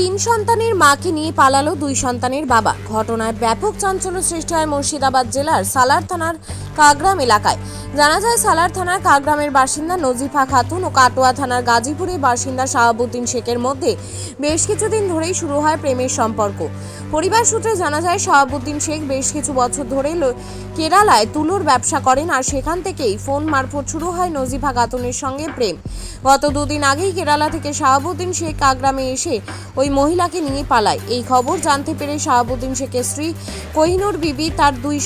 তিন সন্তানের মাকে নিয়ে পালালো দুই সন্তানের বাবা। ঘটনায় ব্যাপক চাঞ্চল্য সৃষ্টি হয় মুর্শিদাবাদ জেলার সালার থানার কাগ্রাম এলাকায়। জানা যায়, সালার থানার কাগ্রামের বাসিন্দা নজিফা খাতুন ও কাটোয়া থানার গাজীপুরের বাসিন্দা শাহাবুদ্দিন শেখের মধ্যে বেশ কিছুদিন ধরেই শুরু হয় প্রেমের সম্পর্ক। পরিবার সূত্রে জানা যায়, শাহাবুদ্দিন শেখ বেশ কিছু বছর ধরে কেরালায় তুলোর ব্যবসা করেন আর সেখান থেকেই ফোন মারফত শুরু হয় নজিফা খাতুনের সঙ্গে প্রেম। গত দুদিন আগেই কেরালা থেকে শাহাবুদ্দিন শেখ আগ্রামে এসে ওই মহিলাকে নিয়ে পালায়। এই খবর জানতে পেরে শাহাবুদ্দিন শেখের স্ত্রী কোহিনুর বিবি, তার দুই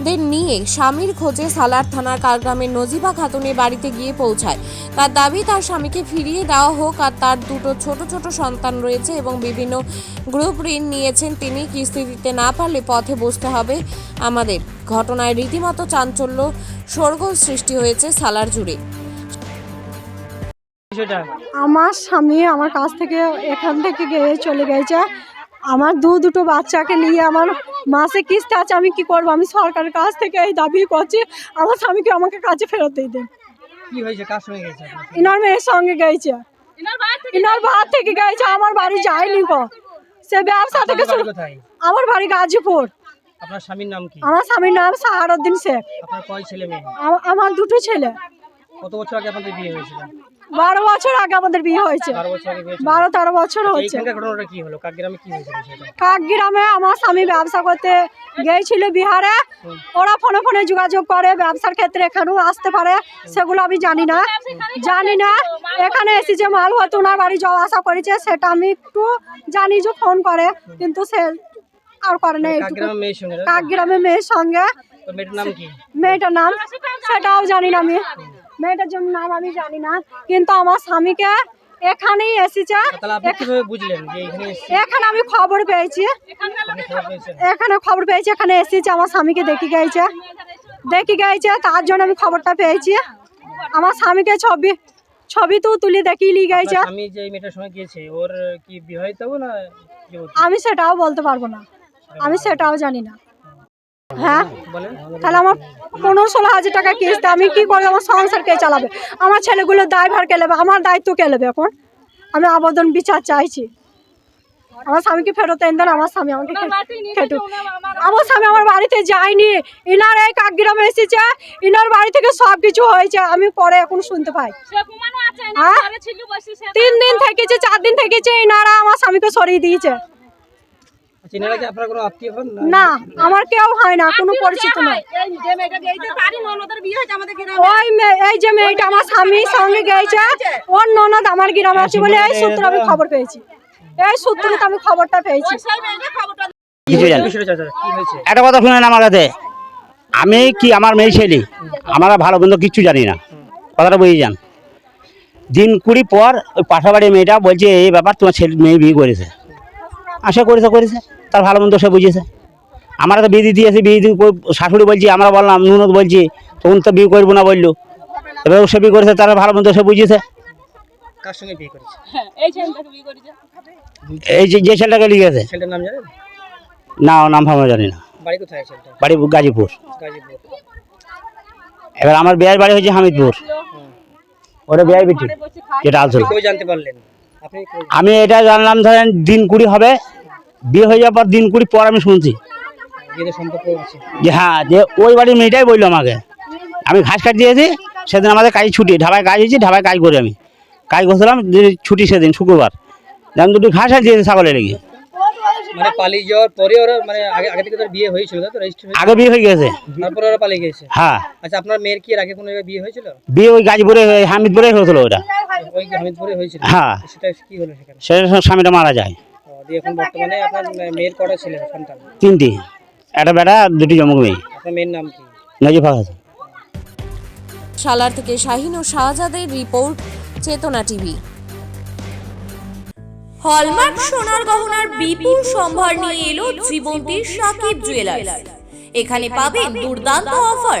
সন্তানদের নিয়ে স্বামীর খোঁজে সালার থানার কাগ্রামের নজিবা খাতুনের বাড়িতে গিয়ে পৌঁছায়। তার দাবি তার স্বামীকে ফিরিয়ে দেওয়া হোক আর তার দুটো ছোট ছোট সন্তান রয়েছে এবং বিভিন্ন গ্রুপ ঋণ নিয়েছেন তিনি কিস্তি দিতে না পারলে পথে বসতে হবে আমাদের। ঘটনায় রীতিমতো চাঞ্চল্য স্বর্গ সৃষ্টি হয়েছে সালার জুড়ে। আমার স্বামী আমার কাছ থেকে এখান থেকে গিয়ে চলে গেছে। আমার দু দুটো বাচ্চাকে নিয়ে আমার মাসে কিস্তি আছে আমি কি করব? আমি সরকারের কাছ থেকে এই দাবি করছি আমার স্বামীকে আমাকে কাছে ফেরত দিয়ে দেন। কি হয়েছে? কার সঙ্গে গেছে? ইনার মেয়ের সঙ্গে গেছে। ইনার ভাত থেকে গেছে আমার বাড়ি যায়নি কো সে ব্যবসা থেকে শুরু আমার বাড়ি গাজীপুর। আপনার স্বামীর নাম কি? আমার স্বামীর নাম সাহারুদ্দিন শেখ। আপনার কয় ছেলে মেয়ে? আমার দুটো ছেলে। কত বছর আগে আপনাদের বিয়ে হয়েছিল? বারো বছর আগে আমাদের বিয়ে হয়েছে। বারো তেরো বছর কি হলো? কাকগ্রামে আমার স্বামী ব্যবসা করতে গিয়েছিল বিহারে। ওরা ফোনে ফোনে যোগাযোগ করে ব্যবসার ক্ষেত্রে এখানেও আসতে পারে সেগুলো আমি জানি না। জানি না এখানে এসে যে মাল হতো ওনার বাড়ি যাওয়া আসা করেছে সেটা আমি একটু জানি যে ফোন করে কিন্তু সে আর করে না কাকগ্রামে মেয়ের সঙ্গে কাকগ্রামে মেয়ের সঙ্গে। মেয়েটার নাম কি? মেয়েটার নাম সেটাও জানি না আমি। মেয়েটার জন্য নাম আমি জানি না কিন্তু আমার স্বামীকে এখানেই এসেছে। এখানে আমি খবর পেয়েছি। এখানে খবর পেয়েছি এখানে এসেছে আমার স্বামীকে দেখি গেছে। দেখি গেছে তার জন্য আমি খবরটা পেয়েছি। আমার স্বামীকে ছবি ছবি তো তুলে দেখিয়ে নিয়ে গেছে। স্বামী যে মেয়েটার সঙ্গে গিয়েছে ওর কি বিবাহিত না আমি সেটাও বলতে পারব না। আমি সেটাও জানি না। হ্যাঁ? তাহলে আমার পনেরো ষোলো হাজার টাকা কিস্তি আমি কি করব? আমার সংসার কে চালাবে? আমার ছেলেগুলো দায়ভার কে নেবে? আমার দায়িত্ব কে নেবে এখন? আমি আবেদন বিচার চাইছি। আমার স্বামীকে ফেরত এনে দেন আমার স্বামী আমাকে খেটু আমার স্বামী আমার বাড়িতে যায়নি। ইনার এই কাকগ্রামে এসেছে। ইনার বাড়ি থেকে সব কিছু হয়েছে। আমি পরে এখন শুনতে পাই। হ্যাঁ? তিন দিন থেকেছে চার দিন থেকেছে ইনারা আমার স্বামীকে সরিয়ে দিয়েছে আচ্ছা এনারা কি আপনার কোনো আত্মীয় হন না। না আমার কেউ হয় না কোনো পরিচিত ওই মে- এই যে মেয়েটা আমার স্বামীর সঙ্গে গেছে ওর ননদ আমার গ্রামে আছে বলে এই সূত্রে আমি খবর পেয়েছি। এই সূত্রে আমি খবরটা পেয়েছি। একটা কথা শুনেন আমার কাছে। আমি কি আমার মেয়ে ছেলে? আমরা ভালো কিন্তু কিচ্ছু জানি না। কথাটা বুঝে যান। দিন কুড়ি পর ওই পাশাবাড়ি মেয়েটা বলছে এই ব্যাপার তোমার ছেলে মেয়ে বিয়ে করেছে। আশা করেছে করেছে তার ভালো মন্দ সে বুঝেছে। আমরা তো বিয়ে দিয়েছি বিয়ে শাশুড়ি বলছি আমরা বললাম নুনত বলছি তখন তো বিয়ে করব না বলল। এবার ও সে বিয়ে করেছে তারা ভালো মন্দ সে বুঝেছে। কার সঙ্গে বিয়ে করেছে? এই যে যে ছেলেটাকে নাম জানেন? না ও নাম আমরা জানি না। বাড়ি কোথায় বাড়ি গাজীপুর। গাজীপুর। এবার আমার বিয়ের বাড়ি হয়েছে হামিদপুর। ওটা বিয়ে বিটি যেটা আসল জানতে পারলেন আমি এটা জানলাম ধরেন দিন কুড়ি হবে বিয়ে হয়ে যাওয়ার পর দিন কুড়ি পর আমি শুনছি। যে হ্যাঁ যে ওই বাড়ির মেয়েটাই বলল আমাকে। আমি ঘাস কাট দিয়েছি সেদিন আমাদের কাজ ছুটি ঢাবায় কাজ হয়েছি ঢাবায় কাজ করি আমি। কাজ করছিলাম ছুটি সেদিন শুক্রবার। যেমন দুটো ঘাস আর দিয়েছি ছাগলের লেগে। মানে পালিয়ে যাওয়ার পরে ওরা মানে আগে আগে থেকে তোর বিয়ে হয়েছিল তো রেজিস্ট্রি আগে বিয়ে হয়ে গেছে তারপরে ওরা পালিয়ে গেছে হ্যাঁ। আচ্ছা আপনার মেয়ের কি এর আগে কোনো বিয়ে হয়েছিল? বিয়ে ওই গাজীপুরে হামিদপুরে হয়েছিল ওটা। হ্যাঁ। সেটা কি হলো সেখানে? সে স্বামীটা মারা যায়। ও, দিয়ে এখন বর্তমানে আপনার মেয়ের কটা ছেলে সন্তান তিনটি। একটা বেটা দুটি জমক মেয়ে। নজিফা সালার থেকে শাহিন ও শাহজাদের রিপোর্ট চেতনা টিভি। হলমার্ক সোনার গহনার বিপুল সম্ভার নিয়ে এলো জীবন্তীর সাকিব জুয়েলার্স এখানে পাবেন দুর্দান্ত অফার